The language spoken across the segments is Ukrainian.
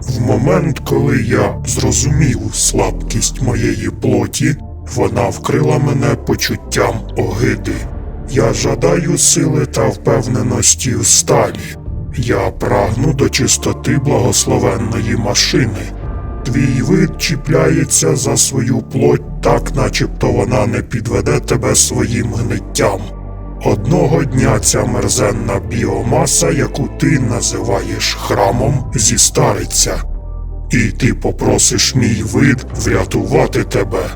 В момент, коли я зрозумів слабкість моєї плоті, вона вкрила мене почуттям огиди. Я жадаю сили та впевненості в сталі. Я прагну до чистоти благословенної машини. Твій вид чіпляється за свою плоть так, начебто вона не підведе тебе своїм гниттям. Одного дня ця мерзенна біомаса, яку ти називаєш храмом, зістариться, і ти попросиш мій вид врятувати тебе.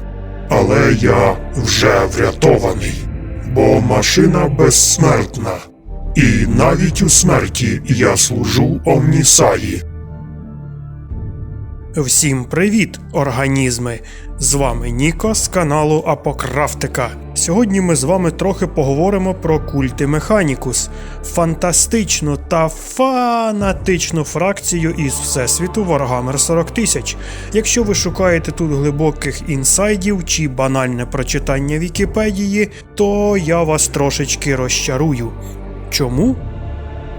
Але я вже врятований, бо машина безсмертна, і навіть у смерті я служу Омнісаї. Всім привіт, організми! З вами Ніко з каналу Апокрафтика. Сьогодні ми з вами трохи поговоримо про культи Механікус, фантастичну та фанатичну фракцію із Всесвіту Warhammer 40 тисяч. Якщо ви шукаєте тут глибоких інсайдів чи банальне прочитання Вікіпедії, то я вас трошечки розчарую. Чому?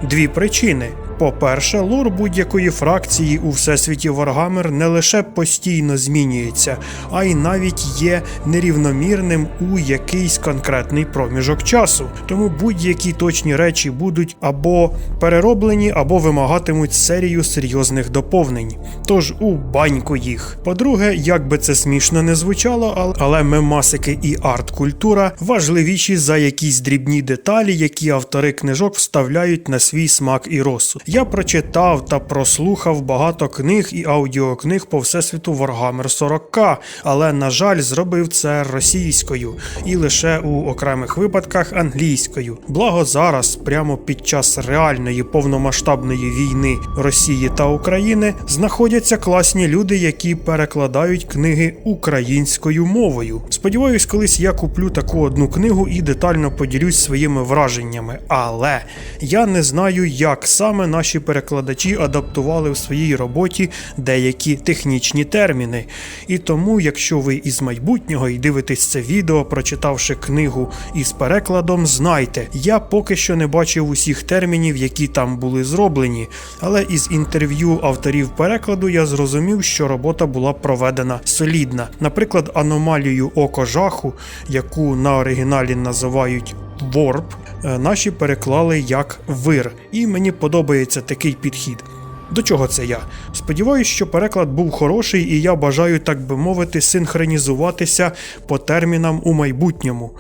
Дві причини. По-перше, лор будь-якої фракції у всесвіті Warhammer не лише постійно змінюється, а й навіть є нерівномірним у якийсь конкретний проміжок часу. Тому будь-які точні речі будуть або перероблені, або вимагатимуть серію серйозних доповнень. Тож у баньку їх. По-друге, як би це смішно не звучало, ал- але мемасики і арт-культура важливіші за якісь дрібні деталі, які автори книжок вставляють на свій смак і розсуд. Я прочитав та прослухав багато книг і аудіокниг по всесвіту Warhammer 40К, але, на жаль, зробив це російською і лише у окремих випадках англійською. Благо зараз, прямо під час реальної повномасштабної війни Росії та України, знаходяться класні люди, які перекладають книги українською мовою. Сподіваюсь, колись я куплю таку одну книгу і детально поділюсь своїми враженнями. Але я не знаю, як саме наші перекладачі адаптували в своїй роботі деякі технічні терміни. І тому, якщо ви із майбутнього і дивитесь це відео, прочитавши книгу із перекладом, знайте, я поки що не бачив усіх термінів, які там були зроблені, але із інтерв'ю авторів перекладу я зрозумів, що робота була проведена солідна. Наприклад, аномалію око жаху, яку на оригіналі називають Ворп, наші переклали як вир, і мені подобається такий підхід. До чого це я? Сподіваюсь, що переклад був хороший, і я бажаю, так би мовити, синхронізуватися по термінам у майбутньому,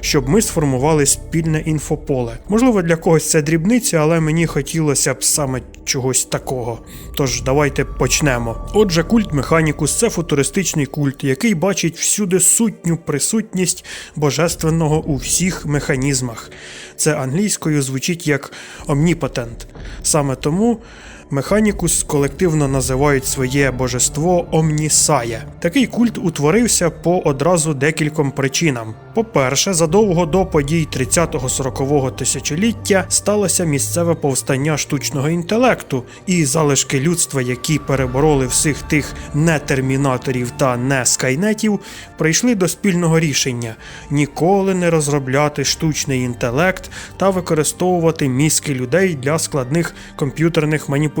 щоб ми сформували спільне інфополе. Можливо, для когось це дрібниця, але мені хотілося б саме чогось такого. Тож давайте почнемо. Отже, культ Механікус це футуристичний культ, який бачить всюди сутню присутність божественного у всіх механізмах. Це англійською звучить як omnipotent. Саме тому. Механікус колективно називають своє божество Омнісая. Такий культ утворився по одразу декільком причинам. По-перше, задовго до подій 30-40-го тисячоліття сталося місцеве повстання штучного інтелекту, і залишки людства, які перебороли всіх тих нетермінаторів та не скайнетів, прийшли до спільного рішення ніколи не розробляти штучний інтелект та використовувати мізки людей для складних комп'ютерних маніпуляцій.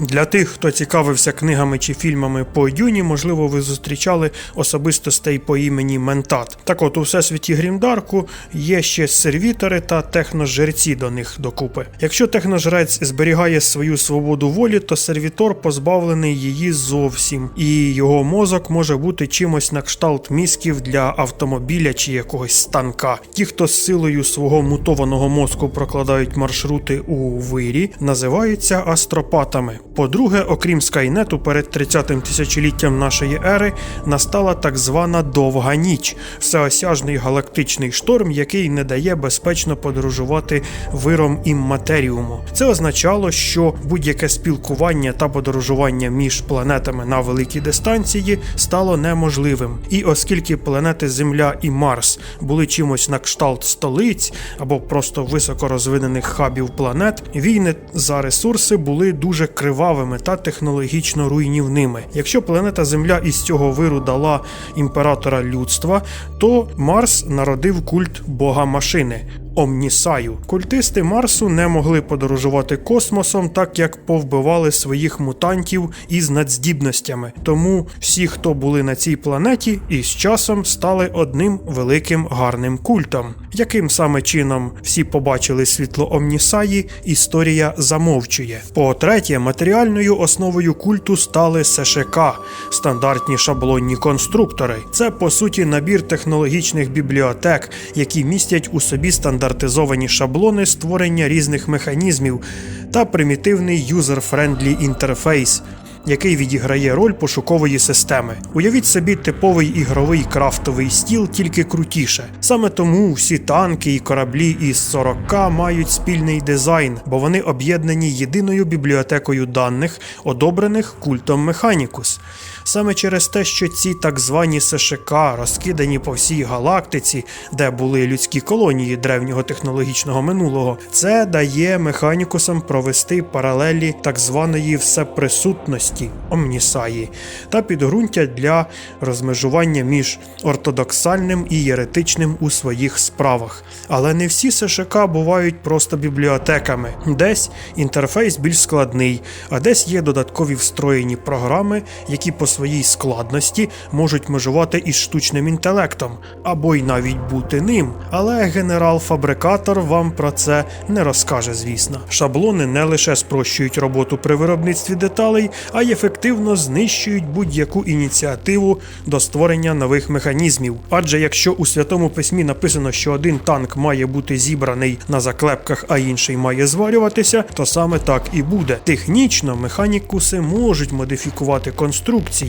Для тих, хто цікавився книгами чи фільмами по Дюні, можливо, ви зустрічали особистостей по імені Ментат. Так от у всесвіті Грімдарку є ще сервітори та техножерці до них докупи. Якщо техножрець зберігає свою свободу волі, то сервітор позбавлений її зовсім, і його мозок може бути чимось на кшталт мізків для автомобіля чи якогось станка. Ті, хто з силою свого мутованого мозку прокладають маршрути у вирі, називаються астропатами. По-друге, окрім Скайнету, перед 30-тим тисячоліттям нашої ери настала так звана довга ніч, всеосяжний галактичний шторм, який не дає безпечно подорожувати виром імматеріуму. Це означало, що будь-яке спілкування та подорожування між планетами на великій дистанції стало неможливим. І оскільки планети Земля і Марс були чимось на кшталт столиць або просто високорозвинених хабів планет, війни за ресурси були дуже кривавими та технологічно руйнівними. Якщо планета Земля із цього виру дала імператора людства, то Марс народив культ бога машини Омнісаю. Культисти Марсу не могли подорожувати космосом, так як повбивали своїх мутантів із надздібностями. Тому всі, хто були на цій планеті, із часом стали одним великим гарним культом. Яким саме чином всі побачили світло Омнісаї, історія замовчує. По-третє, матеріальною основою культу стали СШК стандартні шаблонні конструктори. Це по суті набір технологічних бібліотек, які містять у собі стандартизовані шаблони створення різних механізмів та примітивний юзер-френдлі інтерфейс який відіграє роль пошукової системи. Уявіть собі типовий ігровий крафтовий стіл, тільки крутіше. Саме тому всі танки і кораблі із 40К мають спільний дизайн, бо вони об'єднані єдиною бібліотекою даних, одобрених культом Механікус. Саме через те, що ці так звані СШК розкидані по всій галактиці, де були людські колонії древнього технологічного минулого, це дає механікусам провести паралелі так званої всеприсутності Омнісаї та підґрунтя для розмежування між ортодоксальним і єретичним у своїх справах. Але не всі СШК бувають просто бібліотеками. Десь інтерфейс більш складний, а десь є додаткові встроєні програми, які по своїй складності можуть межувати із штучним інтелектом, або й навіть бути ним. Але генерал-фабрикатор вам про це не розкаже, звісно. Шаблони не лише спрощують роботу при виробництві деталей, а й ефективно знищують будь-яку ініціативу до створення нових механізмів. Адже якщо у святому письмі написано, що один танк має бути зібраний на заклепках, а інший має зварюватися, то саме так і буде. Технічно механікуси можуть модифікувати конструкції,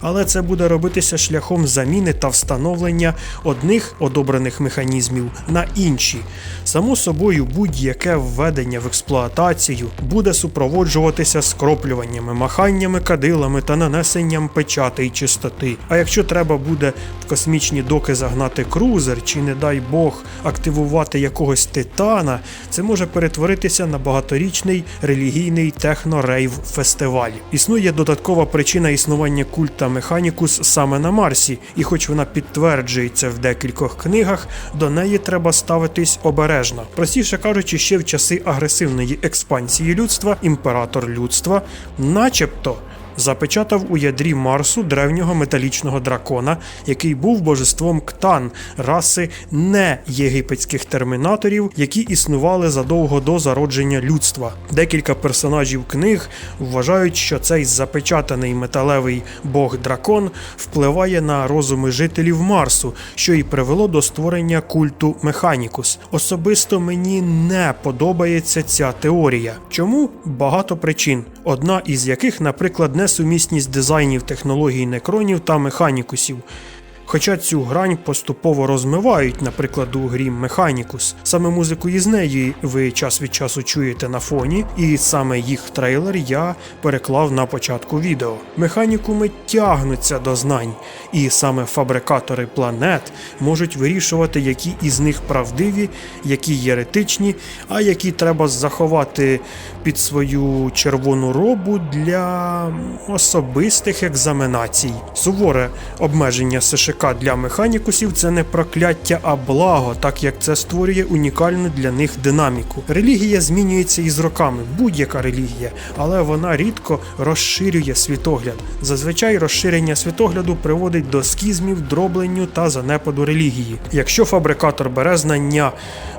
але це буде робитися шляхом заміни та встановлення одних одобрених механізмів на інші. Само собою, будь-яке введення в експлуатацію буде супроводжуватися скроплюваннями, маханнями кадилами та нанесенням печати й чистоти. А якщо треба буде в космічні доки загнати крузер, чи, не дай Бог, активувати якогось титана, це може перетворитися на багаторічний релігійний техно-рейв фестиваль. Існує додаткова причина існування культа Механікус саме на Марсі, і хоч вона підтверджується в декількох книгах, до неї треба ставитись обережно. Простіше кажучи, ще в часи агресивної експансії людства імператор людства, начебто. Запечатав у ядрі Марсу древнього металічного дракона, який був божеством Ктан, раси не єгипетських термінаторів, які існували задовго до зародження людства. Декілька персонажів книг вважають, що цей запечатаний металевий бог дракон впливає на розуми жителів Марсу, що і привело до створення культу Механікус. Особисто мені не подобається ця теорія. Чому багато причин, одна із яких, наприклад, несумісність дизайнів технологій некронів та механікусів. Хоча цю грань поступово розмивають, наприклад, у грі Механікус. Саме музику із неї ви час від часу чуєте на фоні, і саме їх трейлер я переклав на початку відео. Механікуми тягнуться до знань, і саме фабрикатори планет можуть вирішувати, які із них правдиві, які єретичні, а які треба заховати під свою червону робу для особистих екзаменацій. Суворе обмеження СШК для механікусів це не прокляття, а благо, так як це створює унікальну для них динаміку. Релігія змінюється із роками, будь-яка релігія, але вона рідко розширює світогляд. Зазвичай розширення світогляду приводить до скізмів, дробленню та занепаду релігії. Якщо фабрикатор бере знання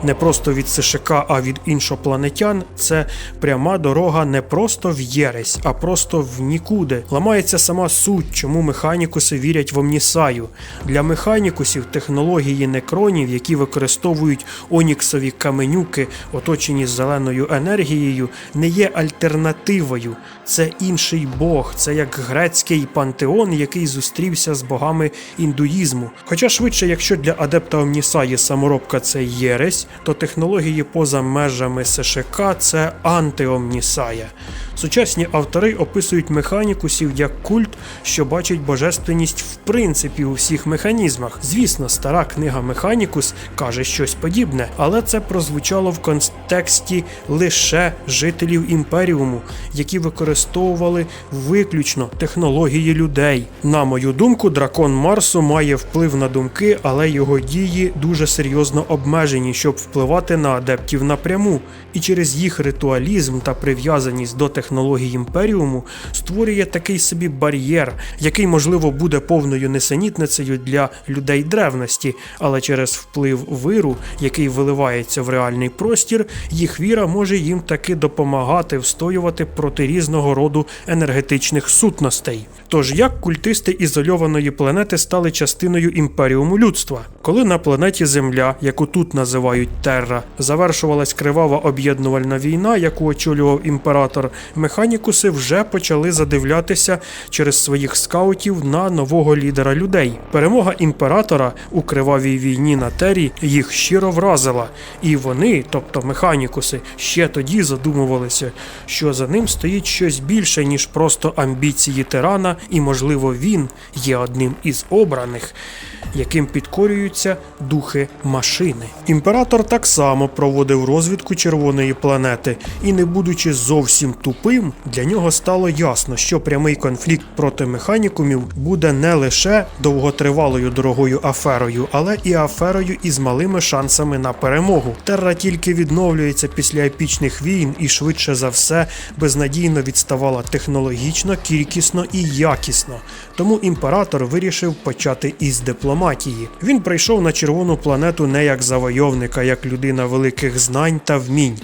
не просто від СШК, а від іншопланетян, це пряма дорога не просто в єресь, а просто в нікуди. Ламається сама суть, чому механікуси вірять в Омнісаю. Для механікусів технології некронів, які використовують оніксові каменюки, оточені зеленою енергією, не є альтернативою. Це інший бог, це як грецький пантеон, який зустрівся з богами індуїзму. Хоча швидше, якщо для адепта Омнісаї саморобка це єресь, то технології поза межами СШК це антиомнісая. Сучасні автори описують механікусів як культ, що бачить божественність в принципі у всіх всіх механізмах. Звісно, стара книга Механікус каже щось подібне, але це прозвучало в контексті лише жителів імперіуму, які використовували виключно технології людей. На мою думку, дракон Марсу має вплив на думки, але його дії дуже серйозно обмежені, щоб впливати на адептів напряму, і через їх ритуалізм та прив'язаність до технологій імперіуму створює такий собі бар'єр, який можливо буде повною несенітницею для людей древності, але через вплив виру, який виливається в реальний простір, їх віра може їм таки допомагати встоювати проти різного роду енергетичних сутностей. Тож як культисти ізольованої планети стали частиною імперіуму людства, коли на планеті Земля, яку тут називають Терра, завершувалась кривава об'єднувальна війна, яку очолював імператор, механікуси вже почали задивлятися через своїх скаутів на нового лідера людей. Перемога імператора у кривавій війні на Террі їх щиро вразила, і вони, тобто механікуси, ще тоді задумувалися, що за ним стоїть щось більше, ніж просто амбіції тирана, і, можливо, він є одним із обраних, яким підкорюються духи машини. Імператор так само проводив розвідку червоної планети, і, не будучи зовсім тупим, для нього стало ясно, що прямий конфлікт проти механікумів буде не лише довготривалою дорогою аферою, але і аферою із малими шансами на перемогу. Терра тільки відновлюється після епічних війн і швидше за все безнадійно відставала технологічно, кількісно і якісно. Тому імператор вирішив почати із дипломатії. Він прийшов на червону планету не як завойовник, а як людина великих знань та вмінь.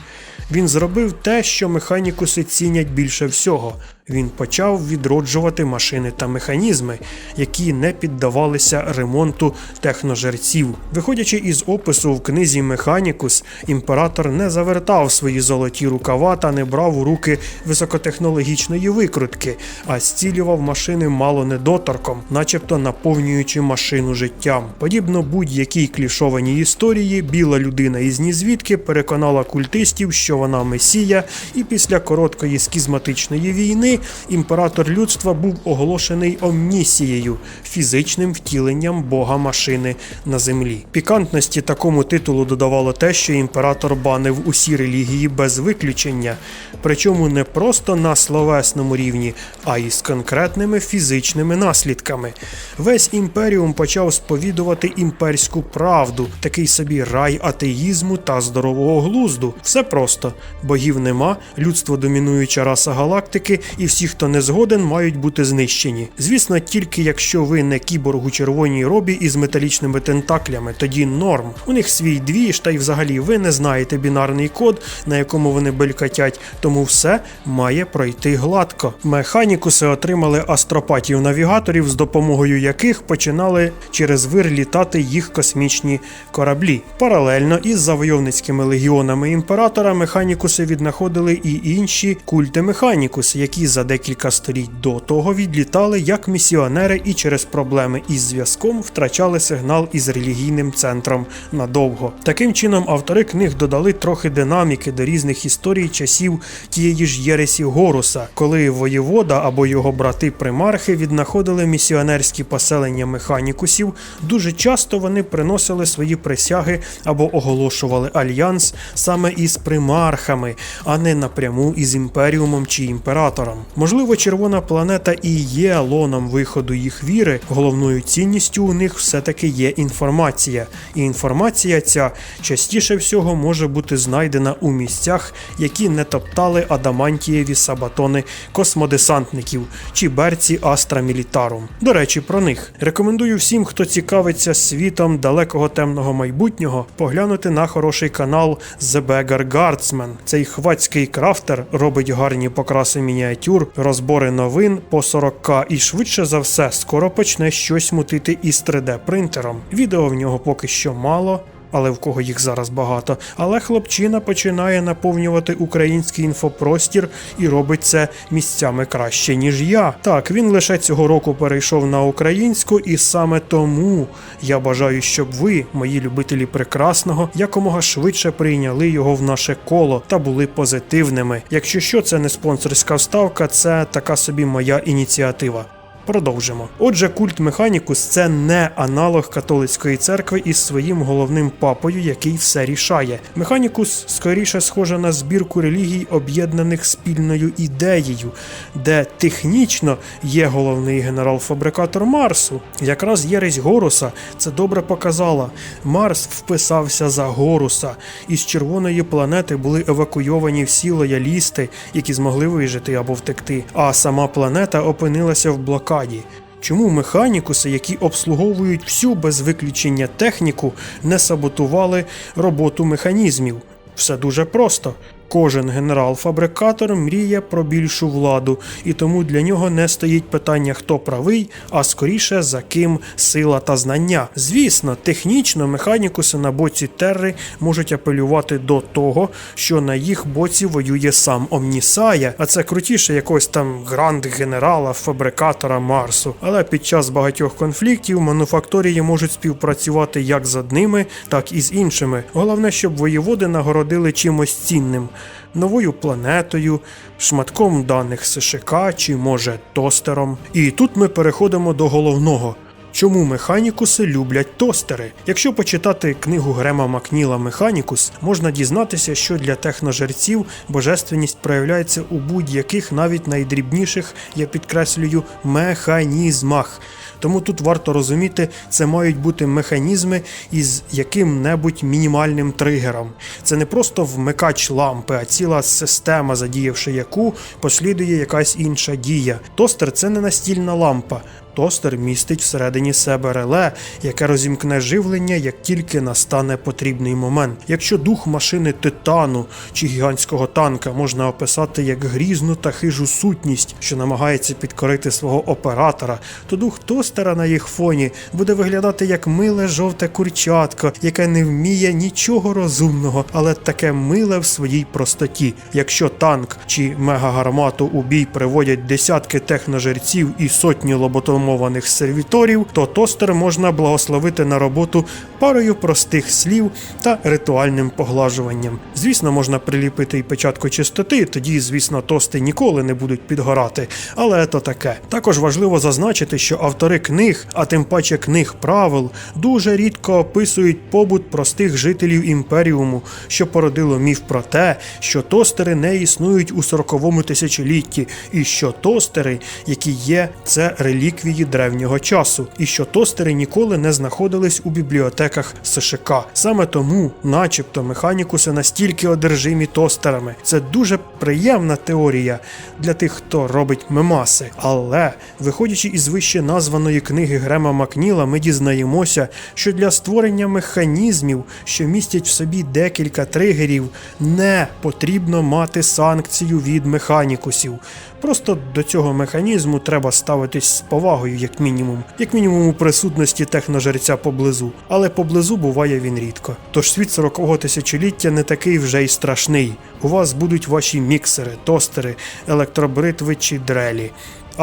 Він зробив те, що механікуси цінять більше всього. Він почав відроджувати машини та механізми, які не піддавалися ремонту техножерців. Виходячи із опису в книзі Механікус, імператор не завертав свої золоті рукава та не брав у руки високотехнологічної викрутки, а зцілював машини мало недоторком, начебто наповнюючи машину життям. Подібно будь-якій клішованій історії, біла людина із нізвідки переконала культистів, що вона месія, і після короткої скізматичної війни імператор людства був оголошений омнісією, фізичним втіленням бога машини на землі. Пікантності такому титулу додавало те, що імператор банив усі релігії без виключення, причому не просто на словесному рівні, а й з конкретними фізичними наслідками. Весь імперіум почав сповідувати імперську правду, такий собі рай атеїзму та здорового глузду. Все просто богів нема, людство домінуюча раса галактики, і всі, хто не згоден, мають бути знищені. Звісно, тільки якщо ви не кіборг у червоній робі із металічними тентаклями, тоді норм. У них свій двіж, та й взагалі ви не знаєте бінарний код, на якому вони белькатять, тому все має пройти гладко. Механікуси отримали астропатів-навігаторів, з допомогою яких починали через вир літати їх космічні кораблі. Паралельно із завойовницькими легіонами імператора механікуси віднаходили і інші культи механікус, які за декілька століть до того відлітали як місіонери і через проблеми із зв'язком втрачали сигнал із релігійним центром надовго. Таким чином, автори книг додали трохи динаміки до різних історій часів тієї ж Єресі Горуса, коли воєвода або його брати-примархи віднаходили місіонерські поселення механікусів. Дуже часто вони приносили свої присяги або оголошували альянс саме із примархами, а не напряму із імперіумом чи імператором. Можливо, червона планета і є лоном виходу їх віри. Головною цінністю у них все-таки є інформація, і інформація ця частіше всього може бути знайдена у місцях, які не топтали адамантієві сабатони космодесантників чи берці Астра Мілітарум. До речі, про них рекомендую всім, хто цікавиться світом далекого темного майбутнього, поглянути на хороший канал The Beggar Guardsman. Цей хвацький крафтер робить гарні покраси мініатюр, розбори новин по 40к і швидше за все скоро почне щось мутити із 3D принтером. Відео в нього поки що мало. Але в кого їх зараз багато. Але хлопчина починає наповнювати український інфопростір і робить це місцями краще, ніж я. Так, він лише цього року перейшов на українську, і саме тому я бажаю, щоб ви, мої любителі прекрасного, якомога швидше прийняли його в наше коло та були позитивними. Якщо що, це не спонсорська вставка, це така собі моя ініціатива. Продовжимо. Отже, культ Механікус це не аналог католицької церкви із своїм головним папою, який все рішає. Механікус скоріше схоже на збірку релігій, об'єднаних спільною ідеєю, де технічно є головний генерал-фабрикатор Марсу. Якраз єресь Горуса це добре показала. Марс вписався за Горуса. Із червоної планети були евакуйовані всі лоялісти, які змогли вижити або втекти. А сама планета опинилася в блокаді. Чому механікуси, які обслуговують всю без виключення техніку, не саботували роботу механізмів? Все дуже просто. Кожен генерал-фабрикатор мріє про більшу владу, і тому для нього не стоїть питання, хто правий, а скоріше за ким сила та знання. Звісно, технічно механікуси на боці Терри можуть апелювати до того, що на їх боці воює сам Омнісая, а це крутіше якогось там гранд-генерала, фабрикатора Марсу. Але під час багатьох конфліктів мануфакторії можуть співпрацювати як з одними, так і з іншими. Головне, щоб воєводи нагородили чимось цінним. Новою планетою, шматком даних СШК чи може тостером. І тут ми переходимо до головного. Чому механікуси люблять тостери? Якщо почитати книгу Грема Макніла Механікус, можна дізнатися, що для техножерців божественність проявляється у будь-яких, навіть найдрібніших, я підкреслюю, механізмах. Тому тут варто розуміти, це мають бути механізми із яким-небудь мінімальним тригером. Це не просто вмикач лампи, а ціла система, задіявши яку послідує якась інша дія. Тостер це не настільна лампа. Тостер містить всередині себе реле, яке розімкне живлення, як тільки настане потрібний момент. Якщо дух машини титану чи гігантського танка можна описати як грізну та хижу сутність, що намагається підкорити свого оператора, то дух тостера на їх фоні буде виглядати як миле жовте курчатко, яке не вміє нічого розумного, але таке миле в своїй простоті. Якщо танк чи мегагармату у бій приводять десятки техножерців і сотні лоботомованих сервіторів, то тостер можна благословити на роботу парою простих слів та ритуальним поглажуванням. Звісно, можна приліпити і печатку чистоти, тоді, звісно, тости ніколи не будуть підгорати, але то таке. Також важливо зазначити, що автори книг, а тим паче книг правил, дуже рідко описують побут простих жителів імперіуму, що породило міф про те, що тостери не існують у 40-му тисячолітті, і що тостери, які є, це реліквії древнього часу, і що тостери ніколи не знаходились у бібліотеках США. Саме тому, начебто, механікуси настільки одержимі тостерами. Це дуже приємна теорія для тих, хто робить мемаси. Але, виходячи із вище названої книги Грема Макніла, ми дізнаємося, що для створення механізмів, що містять в собі декілька тригерів, не потрібно мати санкцію від механікусів. Просто до цього механізму треба ставитись з повагою, як мінімум, як мінімум у присутності техножерця поблизу, але поблизу буває він рідко. Тож світ 40-го тисячоліття не такий вже й страшний. У вас будуть ваші міксери, тостери, електробритви чи дрелі.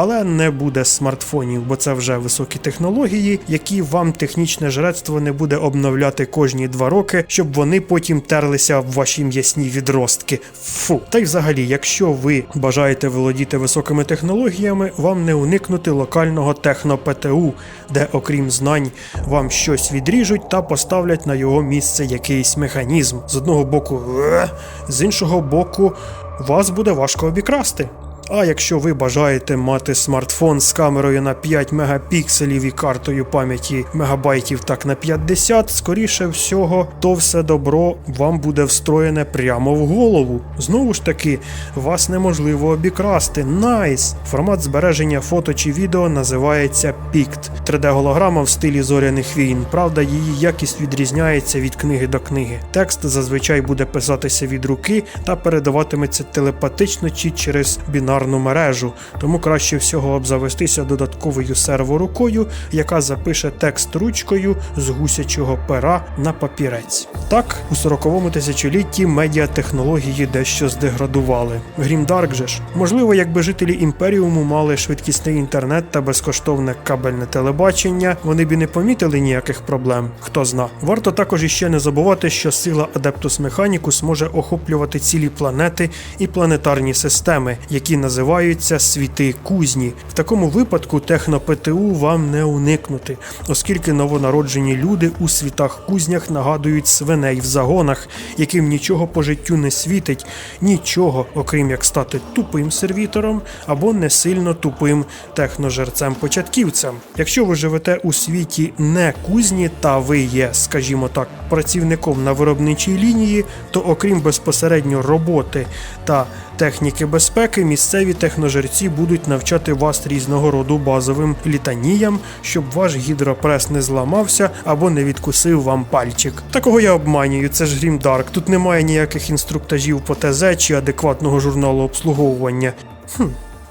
Але не буде смартфонів, бо це вже високі технології, які вам технічне жрецтво не буде обновляти кожні два роки, щоб вони потім терлися в ваші м'ясні відростки. Фу. Та й взагалі, якщо ви бажаєте володіти високими технологіями, вам не уникнути локального техно-ПТУ, де, окрім знань, вам щось відріжуть та поставлять на його місце якийсь механізм. З одного боку, «Е», з іншого боку, вас буде важко обікрасти. А якщо ви бажаєте мати смартфон з камерою на 5 мегапікселів і картою пам'яті мегабайтів так на 50, скоріше всього, то все добро вам буде встроєне прямо в голову. Знову ж таки, вас неможливо обікрасти. Найс! Формат збереження фото чи відео називається PICT. 3D-голограма в стилі зоряних війн. Правда, її якість відрізняється від книги до книги. Текст зазвичай буде писатися від руки та передаватиметься телепатично чи через бінарну мережу, тому краще всього обзавестися додатковою серворукою, яка запише текст ручкою з гусячого пера на папірець. Так, у 40-му тисячолітті медіатехнології дещо здеградували. Грімдарк же ж, можливо, якби жителі імперіуму мали швидкісний інтернет та безкоштовне кабельне телебачення, вони б і не помітили ніяких проблем. Хто зна. Варто також іще не забувати, що сила Adeptus Mechanicus може охоплювати цілі планети і планетарні системи, які на називаються світи кузні. В такому випадку техно-ПТУ вам не уникнути, оскільки новонароджені люди у світах кузнях нагадують свиней в загонах, яким нічого по життю не світить, нічого, окрім як стати тупим сервітором або не сильно тупим техножерцем-початківцем. Якщо ви живете у світі не кузні та ви є, скажімо так, працівником на виробничій лінії, то окрім безпосередньо роботи та техніки безпеки, місцеві техножерці будуть навчати вас різного роду базовим літаніям, щоб ваш гідропрес не зламався або не відкусив вам пальчик. Такого я обманюю, це ж Грім Дарк. Тут немає ніяких інструктажів по ТЗ чи адекватного журналу обслуговування. Хм.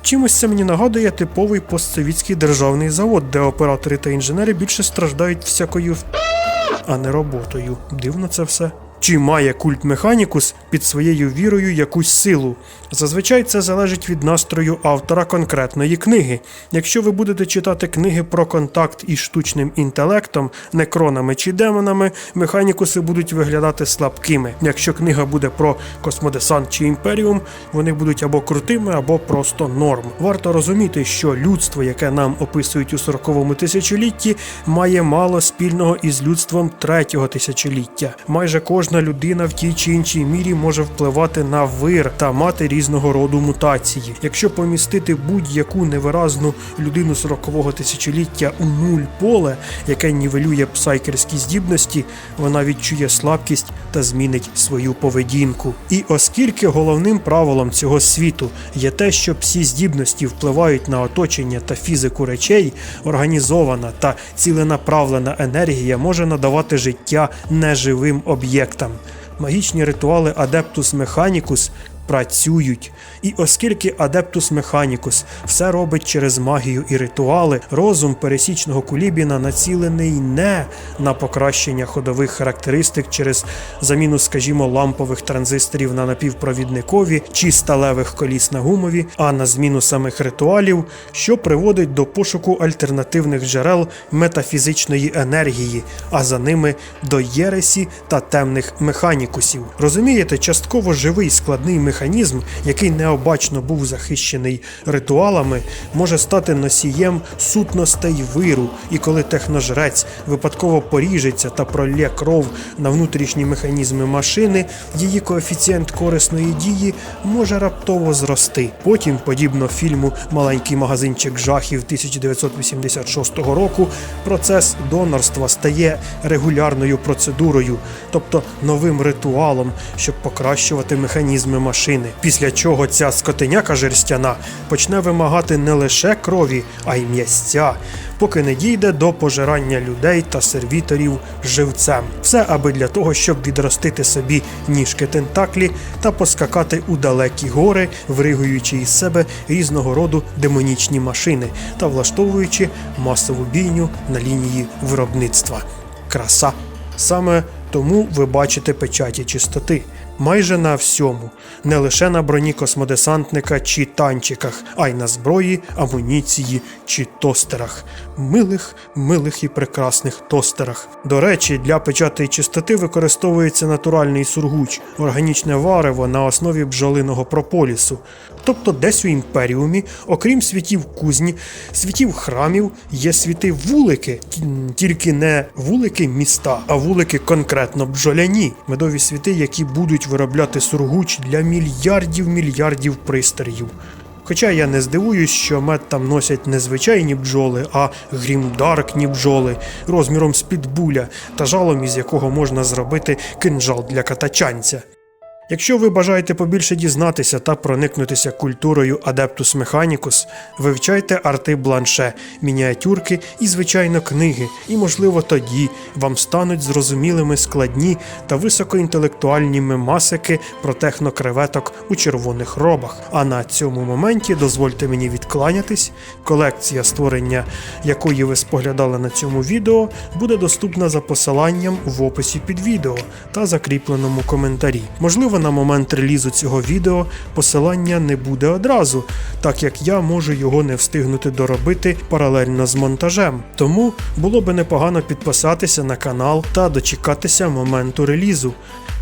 Чимось це мені нагадує типовий постсовітський державний завод, де оператори та інженери більше страждають всякою а не роботою. Дивно це все. Чи має культ Механікус під своєю вірою якусь силу? Зазвичай це залежить від настрою автора конкретної книги. Якщо ви будете читати книги про контакт із штучним інтелектом, некронами чи демонами, механікуси будуть виглядати слабкими. Якщо книга буде про космодесант чи імперіум, вони будуть або крутими, або просто норм. Варто розуміти, що людство, яке нам описують у 40-му тисячолітті, має мало спільного із людством третього тисячоліття. Майже кожна людина в тій чи іншій мірі може впливати на вир та мати різного роду мутації. Якщо помістити будь-яку невиразну людину 40-го тисячоліття у нуль поле, яке нівелює псайкерські здібності, вона відчує слабкість та змінить свою поведінку. І оскільки головним правилом цього світу є те, що всі здібності впливають на оточення та фізику речей, організована та ціленаправлена енергія може надавати життя неживим об'єктам. Магічні ритуали Adeptus Mechanicus працюють. І оскільки Adeptus Mechanicus все робить через магію і ритуали, розум пересічного кулібіна націлений не на покращення ходових характеристик через заміну, скажімо, лампових транзисторів на напівпровідникові чи сталевих коліс на гумові, а на зміну самих ритуалів, що приводить до пошуку альтернативних джерел метафізичної енергії, а за ними до єресі та темних механікусів. Розумієте, частково живий складний механізм, який необачно був захищений ритуалами, може стати носієм сутностей виру, і коли техножрець випадково поріжеться та пролє кров на внутрішні механізми машини, її коефіцієнт корисної дії може раптово зрости. Потім, подібно фільму Маленький магазинчик жахів 1986 року, процес донорства стає регулярною процедурою, тобто новим ритуалом, щоб покращувати механізми машини. Після чого ця скотиняка жерстяна почне вимагати не лише крові, а й м'ясця, поки не дійде до пожирання людей та сервіторів живцем. Все аби для того, щоб відростити собі ніжки тентаклі та поскакати у далекі гори, вригуючи із себе різного роду демонічні машини та влаштовуючи масову бійню на лінії виробництва. Краса. Саме тому ви бачите печаті чистоти. Майже на всьому, не лише на броні космодесантника чи танчиках, а й на зброї, амуніції чи тостерах. Милих, милих і прекрасних тостерах. До речі, для печати чистоти використовується натуральний сургуч, органічне варево на основі бджолиного прополісу. Тобто, десь у імперіумі, окрім світів кузні, світів храмів, є світи вулики, тільки не вулики міста, а вулики конкретно бджоляні, медові світи, які будуть виробляти сургуч для мільярдів мільярдів пристроїв. Хоча я не здивуюсь, що мед там носять не звичайні бджоли, а грімдаркні бджоли розміром з підбуля та жалом, із якого можна зробити кинжал для катачанця. Якщо ви бажаєте побільше дізнатися та проникнутися культурою Adeptus Mechanicus, вивчайте арти бланше, мініатюрки і, звичайно, книги, і, можливо, тоді вам стануть зрозумілими складні та високоінтелектуальні мемасики про технокреветок у червоних робах. А на цьому моменті дозвольте мені відкланятись. Колекція створення, якої ви споглядали на цьому відео, буде доступна за посиланням в описі під відео та закріпленому коментарі. Можливо, На момент релізу цього відео посилання не буде одразу, так як я можу його не встигнути доробити паралельно з монтажем. Тому було би непогано підписатися на канал та дочекатися моменту релізу.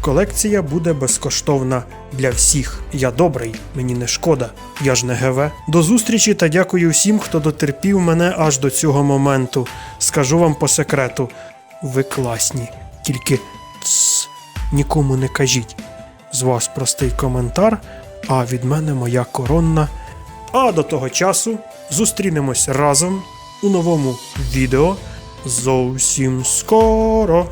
Колекція буде безкоштовна для всіх. Я добрий, мені не шкода. Я ж не ГВ. До зустрічі та дякую всім, хто дотерпів мене аж до цього моменту. Скажу вам по секрету: ви класні, тільки тс, нікому не кажіть. З вас простий коментар, а від мене моя коронна. А до того часу зустрінемось разом у новому відео зовсім скоро.